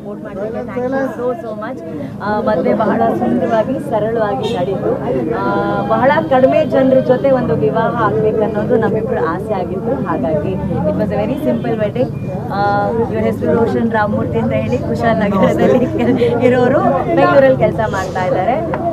Support ಮಾಡಿದ್ದಕ್ಕೆ thank you so so much ಮದುವೆ ಬಹಳ ಸುಂದರವಾಗಿ ಸರಳವಾಗಿ ನಡೀತು ಬಹಳ ಕಡಿಮೆ ಜನರ ಜೊತೆ ಒಂದು ವಿವಾಹ ಆಗಬೇಕು ಅನ್ನೋದು ನಮ್ಮಿಬ್ಬರು ಆಸೆ ಆಗಿತ್ತು. ಹಾಗಾಗಿ it was a very simple wedding ಇವ್ರ ಹೆಸರು ರೋಷನ್ ರಾಮಮೂರ್ತಿ ಅಂತ ಹೇಳಿ ಕುಶಾಲ್ ನಗರದಲ್ಲಿ ಇರೋರು ಬೆಂಗಳೂರಲ್ಲಿ ಕೆಲಸ ಮಾಡ್ತಾ ಇದ್ದಾರೆ.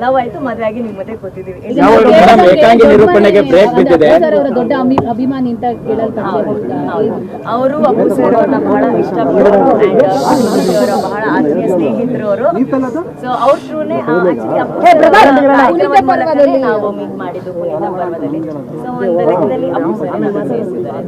ಲವ್ ಆಯ್ತು ಮದುವೆ ಆಗಿ ನಿಮ್ ಮತ್ತೆ ಕೂತಿದೀವಿ ನಿರೂಪಣೆಗೆ ಬ್ರೇಕ್ ಬಿದ್ದಿದೆ ದೊಡ್ಡ ಅಭಿ- ಅಭಿಮಾನಿ ಅಂತ ಅವರು ಅಪ್ಪು ಸರ್ ಅವ್ರನ್ನ ಬಹಳ ಇಷ್ಟಪಡೋರು ಅವರ ಬಹಳ ಆತ್ಮೀಯ ಸ್ನೇಹಿತರು ಅವರು. ಸೊ ಅವ್ರ ಥ್ರೂನೇ ನಾವು ಮೀಟ್ ಮಾಡಿದ್ದು ಪುನೀತ ಪರ್ವದಲ್ಲಿ. ಸೊ ಒಂದು ಲೆಕ್ಕದಲ್ಲಿ ಅಪ್ಪು ಸರ್ ನಮ್ಮ ಸೇರಿಸಿದ್ದಾರೆ.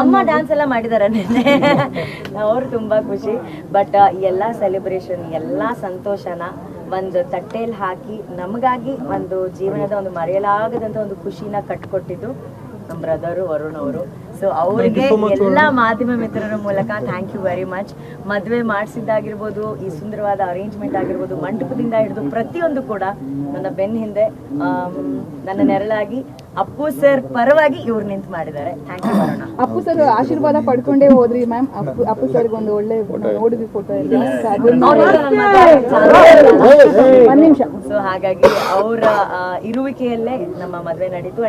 ಅಮ್ಮ ಡ್ಯಾನ್ಸ್ ಎಲ್ಲ ಮಾಡಿದಾರ ನಿನ್ನೆ. ಅವ್ರು ತುಂಬಾ ಖುಷಿ. ಬಟ್ ಎಲ್ಲಾ ಸೆಲೆಬ್ರೇಷನ್ ಎಲ್ಲಾ ಸಂತೋಷನ ಒಂದು ತಟ್ಟೆಯಲ್ಲಿ ಹಾಕಿ ನಮಗಾಗಿ ಒಂದು ಜೀವನದ ಒಂದು ಮರೆಯಲಾಗದಂತ ಒಂದು ಖುಷಿನ ಕಟ್ಕೊಟ್ಟಿದ್ದು ನಮ್ಮ ಬ್ರದರು ವರುಣ್ ಅವರು. ಸೊ ಅವರಿಗೆ ಎಲ್ಲ ಮಾಧ್ಯಮ ಮಿತ್ರರ ಮೂಲಕ ಥ್ಯಾಂಕ್ ಯು ವೆರಿ ಮಚ್ ಮದುವೆ ಮಾಡಿಸಿದ್ದಾಗಿರ್ಬೋದು ಈ ಸುಂದರವಾದ ಅರೇಂಜ್ಮೆಂಟ್ ಆಗಿರ್ಬೋದು ಮಂಟಪದಿಂದ ಹಿಡಿದು ಪ್ರತಿಯೊಂದು ಕೂಡ ನನ್ನ ಬೆನ್ನ ಹಿಂದೆ ನನ್ನ ನೆರಳಾಗಿ ಅಪ್ಪು ಸರ್ ಪರವಾಗಿ ಇವ್ರು ನಿಂತು ಮಾಡಿದ್ದಾರೆ. ಥ್ಯಾಂಕ್ ಯು ಅಪ್ಪು ಸರ್ ಆಶೀರ್ವಾದ ಪಡ್ಕೊಂಡೇ ಹೋದ್ರಿ ಮ್ಯಾಮ್ ಅಪ್ಪು ಅಪ್ಪು ಸರ್ಗೆ ಒಂದು ಒಳ್ಳೆ ನೋಡಿದ್ವಿ ಫೋಟೋ ಎಲ್ಲ. ನಿಮಿಷ. ಸೊ ಹಾಗಾಗಿ ಅವರ ಇರುವಿಕೆಯಲ್ಲೇ ನಮ್ಮ ಮದುವೆ ನಡೀತು.